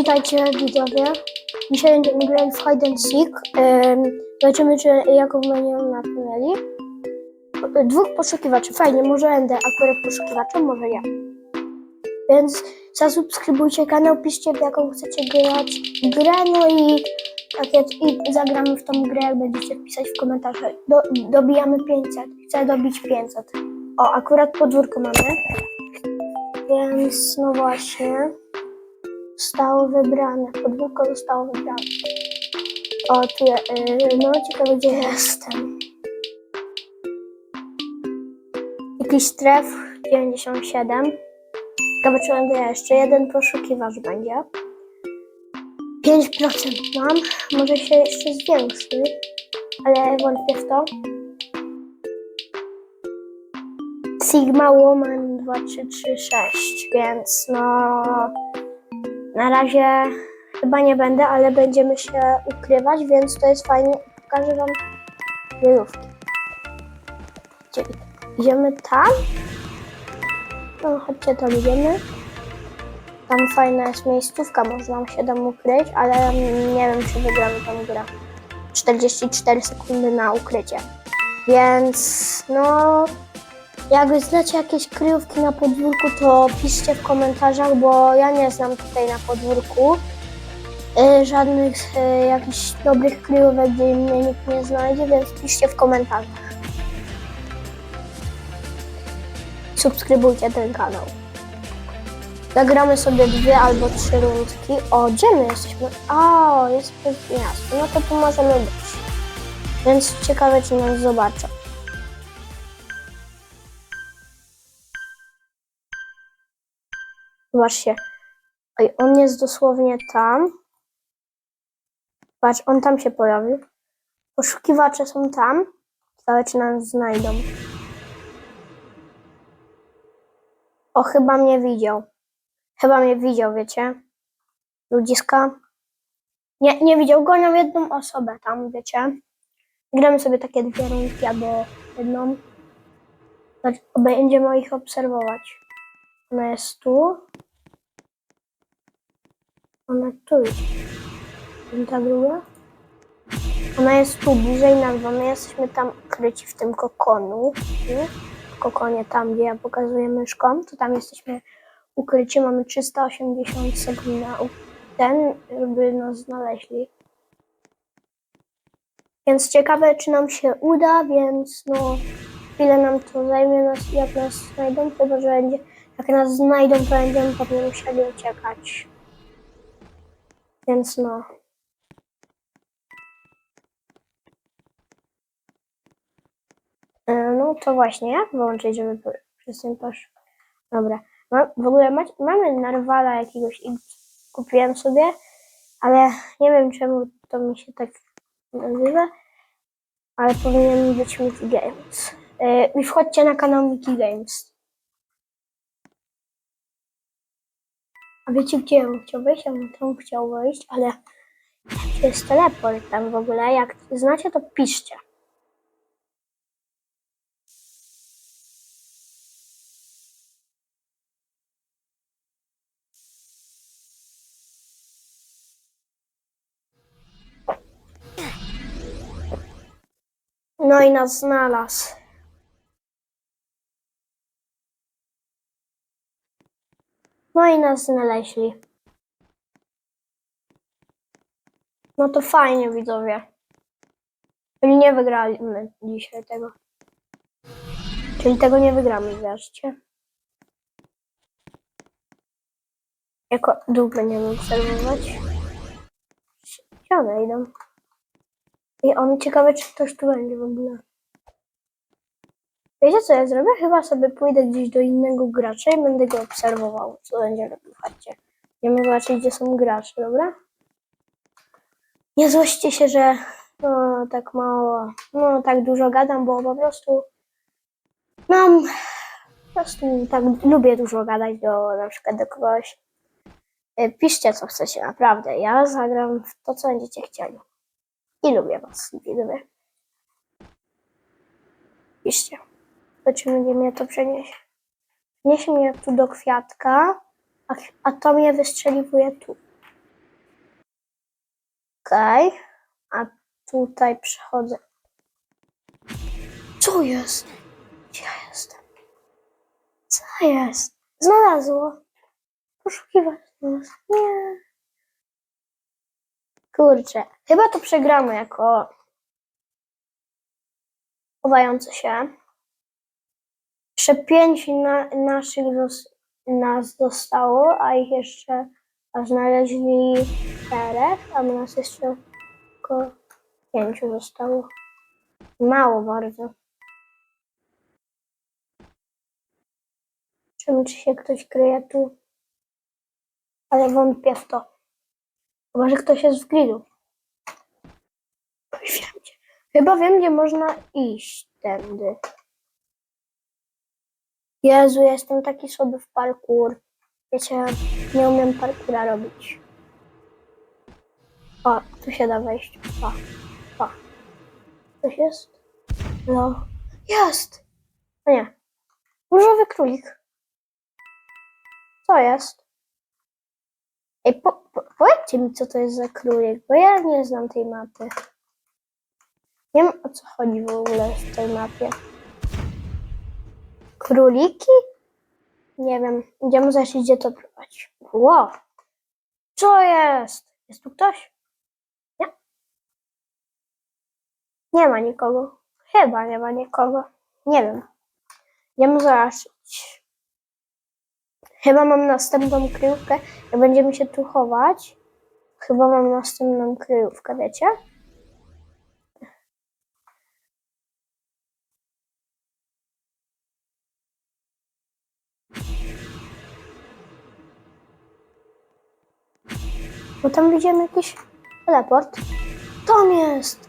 Witajcie widzowie. Dzisiaj będziemy grali w Hide and Seek. Ym, Zobaczymy, czy jaką mapę mieli. Dwóch poszukiwaczy. Fajnie, może będę akurat poszukiwaczem, może ja. Więc zasubskrybujcie kanał, piszcie w jaką chcecie grać grę, no i tak jak i zagramy w tą grę, jak będziecie pisać w komentarzach. Do, dobijamy 500. Chcę dobić 500. O, akurat podwórko mamy. Więc no właśnie. Zostało wybrane. Podwórko zostało wybrane. O, tu yy, no ciekawe gdzie jestem. Jakiś stref 97. Ciekawe czy będę jeszcze jeden poszukiwacz będzie. 5% mam. Może się jeszcze zwiększy. Ale wątpię w to. Sigma Woman 2336, więc no na razie chyba nie będę, ale będziemy się ukrywać, więc to jest fajnie. Pokażę wam kryjówki. Idziemy tam? No chodźcie tam idziemy. Tam fajna jest miejscówka, można się tam ukryć, ale nie wiem czy wygramy tą grę. 44 sekundy na ukrycie. Więc no jak znacie jakieś kryjówki na podwórku, to piszcie w komentarzach, bo ja nie znam tutaj na podwórku y, żadnych y, jakichś dobrych kryjówek, gdzie mnie nikt nie znajdzie, więc piszcie w komentarzach. Subskrybujcie ten kanał. Zagramy sobie dwie albo trzy rundki. O, gdzie my jesteśmy? O, jest miasto. No to tu możemy być. Więc ciekawe, czy nas zobaczą. Zobaczcie. Oj, on jest dosłownie tam. Patrz, on tam się pojawił. Poszukiwacze są tam. Ciekawe, czy nas znajdą. O, chyba mnie widział. Chyba mnie widział, wiecie? Ludziska. Nie, nie widział. Gonią jedną osobę tam, wiecie? Gramy sobie takie dwie rundki albo jedną. Będziemy ich obserwować. Ona jest tu. Ona tu jest. Ta druga. Ona jest tu, bliżej nas, bo my jesteśmy tam ukryci w tym kokonu. Nie? W kokonie, tam gdzie ja pokazuję myszką, to tam jesteśmy ukryci. Mamy 380 sekund na ten, żeby nas znaleźli. Więc ciekawe, czy nam się uda, więc no, chwilę nam to zajmie, jak nas znajdą, chyba że będzie, jak nas znajdą, to będziemy potem musieli uciekać. Więc no. E, No to właśnie, jak wyłączyć, żeby posz... Dobra. W ogóle ma, mamy narwala jakiegoś i kupiłem sobie, ale nie wiem czemu to mi się tak nazywa, ale powinien być Mickey Games. I wchodźcie na kanał Mickey Games. A wiecie gdzie ja bym chciał wejść? Ja bym tam chciał wejść, ale jaki jest teleport tam w ogóle? Jak znacie, to piszcie. No i nas znalazł. No i nas znaleźli. No to fajnie, widzowie. Czyli nie wygraliśmy dzisiaj tego. Czyli tego nie wygramy, wierzcie. Jako dół będziemy obserwować. One idą? I on ciekawe, czy ktoś tu będzie w ogóle. Wiecie co ja zrobię? Chyba sobie pójdę gdzieś do innego gracza i będę go obserwował, co będzie robił. Chodźcie. Idziemy zobaczyć, gdzie są gracze, dobra? Nie złoście się, że no, tak mało, no tak dużo gadam, bo po prostu mam, po prostu tak lubię dużo gadać do na przykład do kogoś. E, Piszcie, co chcecie, naprawdę. Ja zagram w to, co będziecie chcieli. I lubię was, widzowie. Piszcie. Zobaczymy, gdzie mnie to przeniesie. Niesie mnie tu do kwiatka, a, a to mnie wystrzeliwuje tu. Okej. A tutaj przechodzę. Co jest? Gdzie ja jestem? Co jest? Znalazło. Poszukiwać. Nie. Kurczę. Chyba to przegramy jako chowający się. Jeszcze pięć na, naszych zos- nas zostało, a ich jeszcze a znaleźli czterech, a nas jeszcze tylko pięciu zostało. Mało bardzo. Czemu czy się ktoś kryje tu? Ale wątpię w to. Chyba, że ktoś jest w gdzie. Chyba wiem, gdzie można iść tędy. Jezu, jestem taki słaby w parkour. Wiecie, nie umiem parkoura robić. O, tu się da wejść. O, o. Coś jest? No. Jest! A nie. Różowy królik. Co jest? Ej, po, po, powiedzcie mi, co to jest za królik, bo ja nie znam tej mapy. Nie wiem, o co chodzi w ogóle w tej mapie. Króliki? Nie wiem. Idziemy zaś, gdzie to prowadzi. Co jest? Jest tu ktoś? Nie. Nie ma nikogo. Chyba nie ma nikogo. Nie wiem. Idziemy zobaczyć. Chyba mam następną kryjówkę. Jak będziemy się tu chować, chyba mam następną kryjówkę, wiecie? Bo tam widzimy jakiś teleport. Tam jest!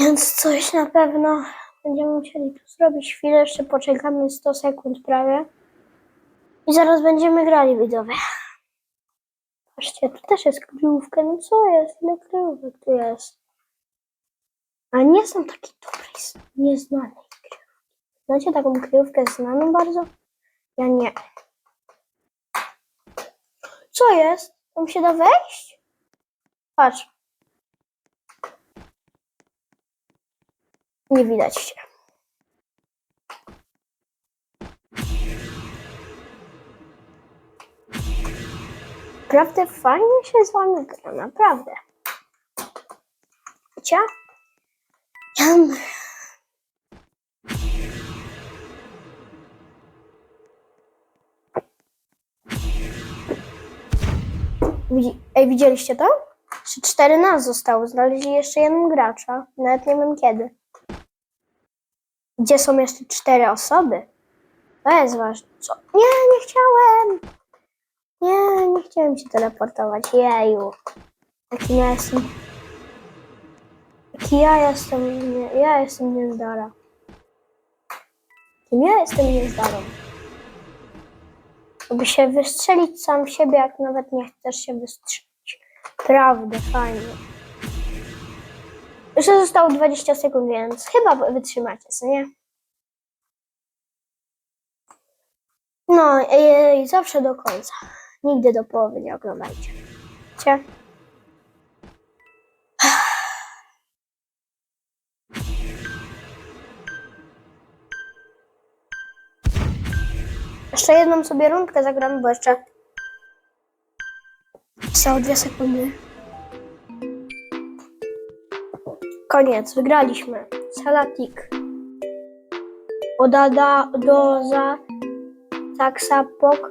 Więc coś na pewno będziemy musieli tu zrobić. Chwilę jeszcze poczekamy 100 sekund prawie. I zaraz będziemy grali widzowie. Patrzcie, tu też jest kryjówka. No co jest? Ile kryjówek tu jest? Ale nie są takie dobre, nieznanej. Znacie taką kryjówkę znaną bardzo? Ja nie. Co jest? Tam się da wejść? Patrz. Nie widać się. Naprawdę fajnie się z wami gra, naprawdę. Wiecie? Jam. Ej, widzieliście to? Trzy, cztery nas zostało. Znaleźli jeszcze jedną gracza. Nawet nie wiem kiedy. Gdzie są jeszcze cztery osoby? To jest ważne. Co? Nie, nie chciałem. Nie, nie chciałem się teleportować. Jeju. Jaki ja jestem. Jaki ja jestem. Nie, ja jestem niezdara. Kim ja jestem niezdarą? Żeby się wystrzelić sam siebie, jak nawet nie chcesz się wystrzelić. Prawda, fajnie. Jeszcze zostało 20 sekund, więc chyba wytrzymacie, co nie? No, i, zawsze do końca. Nigdy do połowy nie oglądajcie. Cie? Jeszcze jedną sobie rundkę zagramy, bo jeszcze są dwie sekundy. Koniec, wygraliśmy. Salatik. Odada, doza, taksapok,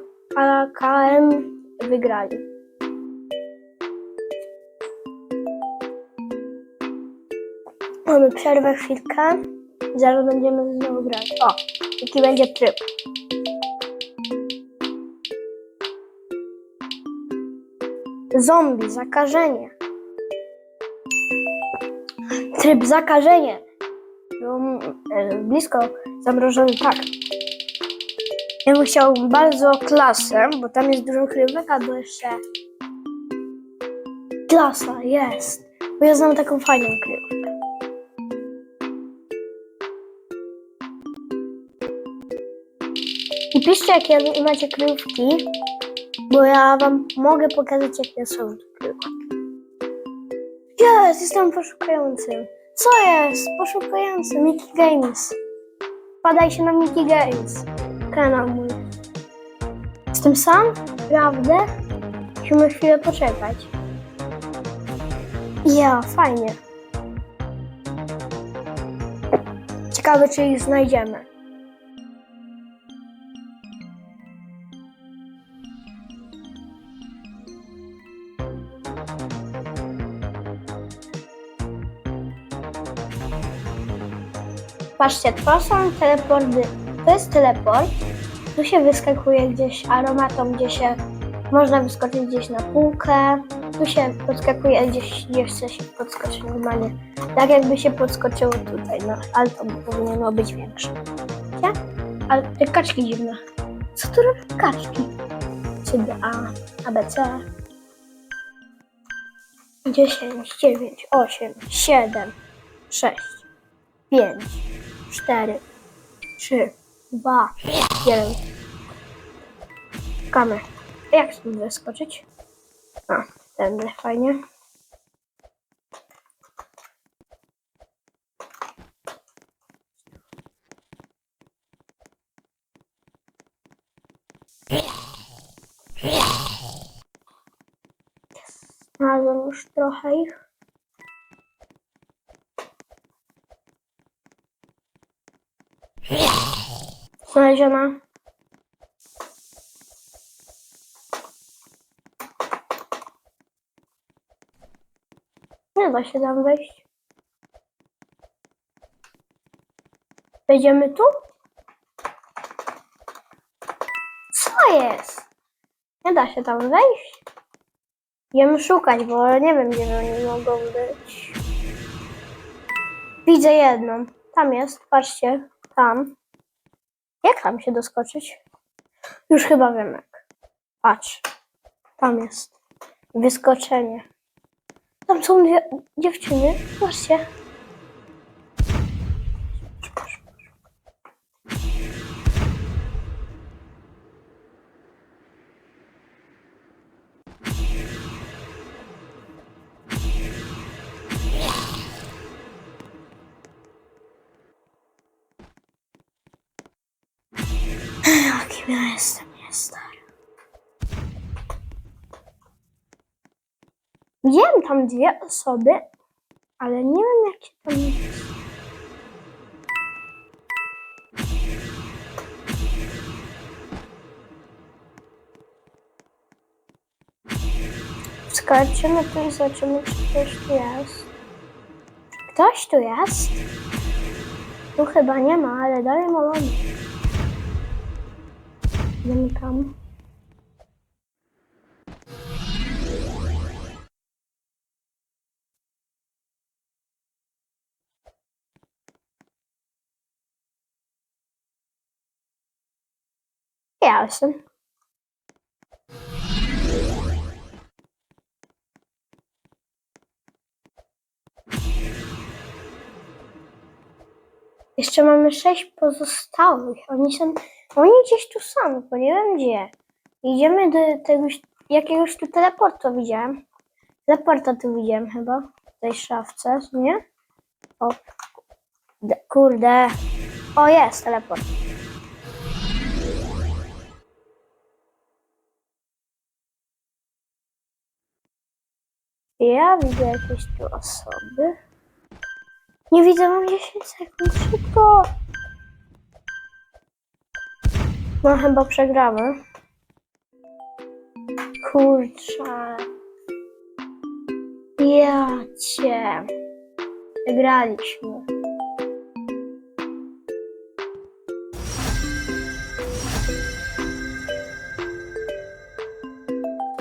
KM wygrali. Mamy przerwę chwilkę. Zaraz będziemy znowu grać. O, jaki będzie tryb. Zombie, zakażenie. Tryb zakażenie. Był e, blisko zamrożony, tak. Ja bym chciał bardzo klasę, bo tam jest dużo krywek, albo jeszcze klasa, jest. Bo ja znam taką fajną krywkę. I piszcie, jakie macie kryjówki, bo ja wam mogę pokazać, jakie są te kryjówki. Jest, jestem poszukującym. Co jest? Poszukujący Mickey Games. Wpadajcie na Mickey Games. Kanał mój. Jestem sam? Prawda? Musimy chwilę poczekać. Ja, fajnie. Ciekawe, czy ich znajdziemy. Patrzcie, to są teleporty. To jest teleport. Tu się wyskakuje gdzieś aromatą, gdzie się można wyskoczyć gdzieś na półkę. Tu się podskakuje gdzieś, gdzie chce się podskoczyć normalnie. Tak jakby się podskoczyło tutaj, no, ale to powinno być większe. Wiecie? Ale te kaczki dziwne. Co tu robią kaczki? C, A, A, B, C. 10, 9, 8, 7, 6, 5, 4, 3, 2, 1. Kamer. Jak stąd wyskoczyć? A, tędy, fajnie. Znalazłem już trochę ich. Znaleziona. Nie da się tam wejść. Wejdziemy tu? Co jest? Nie da się tam wejść. Idziemy szukać, bo nie wiem, gdzie oni mogą być. Widzę jedną. Tam jest, patrzcie, tam. Jak tam się doskoczyć? Już chyba wiem jak. Patrz. Tam jest. Wyskoczenie. Tam są dwie dziewczyny. Patrzcie. Widziałem tam dwie osoby, ale nie wiem jak się tam jest. Skoczymy tu i zobaczymy, czy ktoś tu jest. Ktoś tu jest? Tu chyba nie ma, ale dalej mamy. Zamykam. Jestem. Jeszcze mamy sześć pozostałych. Oni są. Oni gdzieś tu są, bo nie wiem gdzie. Idziemy do tegoś. Jakiegoś tu teleportu widziałem. Teleporta tu widziałem chyba. W tej szafce, nie? O. Kurde. O, jest teleport. Ja widzę jakieś tu osoby. Nie widzę, mam 10 sekund. Szybko! No chyba przegramy. Kurczę. Ja cię. Przegraliśmy.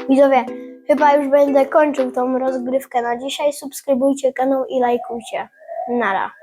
Widzowie, chyba już będę kończył tą rozgrywkę na dzisiaj. Subskrybujcie kanał i lajkujcie. Nara.